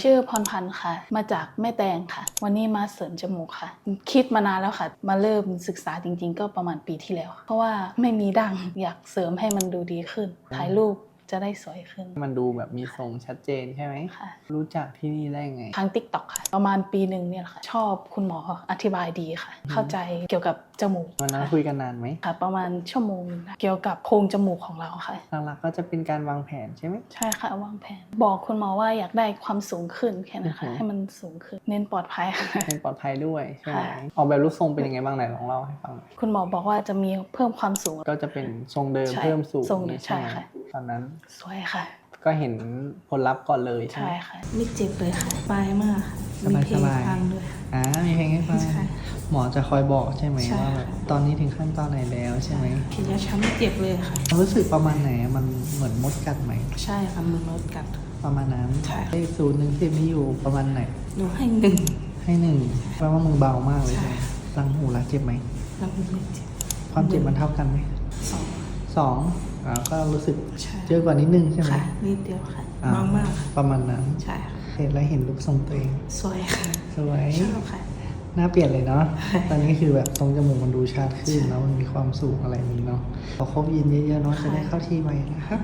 ชื่อพรพันธ์ค่ะ มาจากแม่แตงค่ะ วันนี้มาเสริมจมูกค่ะ คิดมานานแล้วค่ะ มาเริ่มศึกษาจริง ๆ ก็ประมาณปีที่แล้ว เพราะว่าไม่มีดังอยากเสริมให้มันดูดีขึ้น ถ่ายรูป จะได้สวยขึ้น มันดูแบบมีทรงชัดเจนใช่ไหมค่ะ รู้จักที่นี่ได้ไง ทาง t ิ k t o k ค่ะ ประมาณปีหนึ่งเนี่ยแหละค่ะ ชอบคุณหมออธิบายดีค่ะ เข้าใจเกี่ยวกับจมูกวันนั้นค่ะคุยกันนานไหมค่ะ ประมาณชั่วโมงหนึ่งค่ะเกี่ยวกับโครงจมูกของเราค่ะ หลักๆก็จะเป็นการวางแผนใช่ไหม ใช่ค่ะวางแผน บอกคุณหมอว่าอยากได้ความสูงขึ้นแค่นั้นค่ะอือฮึ ให้มันสูงขึ้นเน้นปลอดภัยค่ะ เป็นปลอดภัยด้วยใช่ไหมค่ะ ออกแบบรูปทรงเป็นยังไงบ้างไหนลองเล่าให้ฟังหน่อยคุณหมอบอกว่าจะมีเพิ่มความสูง ก็จะเป็นทรงเดิมใช่เพิ่มสูงทรงนี่ใช่ไหมค่ะ ตอนนั้น สวยค่ะ ก็เห็นผลลัพธ์ก่อนเลยใช่ไหใช่มค่ะ ไม่เจ็บเลยค่ะสบายมากค่ะสบายมีเพลงสบาย ฟังด้วยอ่ามีเพลงให้ฟังใช่หมอจะคอยบอกใช่ไหมใช่ว่าแบบตอนนี้ถึงขั้นตอนไหนแล้วใช่ไหมขีดยาช้ำไม่เจ็บเลยค่ะความรู้สึกประมาณไหนอะมันเหมือนมดกัดไหมใช่ค่ะมือมดกัด ประมาณนั้นใช่เลขศูนย์หนึ่งสิบนี่อยู่ประมาณไหน หนูให้หนึ่ง ให้หนึ่งแปลว่ามึงเบามากเลยใช่ใช่ไหมรังหูรักเจ็บไหมแล้วมือไม่เจ็บความเจ็บมันเท่ากันไหมสองสอง อ่าก็รู้สึกใช่เยอะกว่านิดนึงใช่ไหมค่ะนิดเดียวค่ะ อ่บางมากค่ะประมาณนั้นใช่ค่ะเห็นแล้วเห็นรูปทรงตัวเองสวยค่ะสวยชอบค่ะ หน้าเปลี่ยนเลยเนาะค่ะตอนนี้คือแบบทรงจมูกมันดูชัดขึ้นใช่แล้วมันมีความสูงอะไรนี้เนาะขอครบยินเยอะๆเนาะค่ะจะได้เข้าที่ไวนะครับ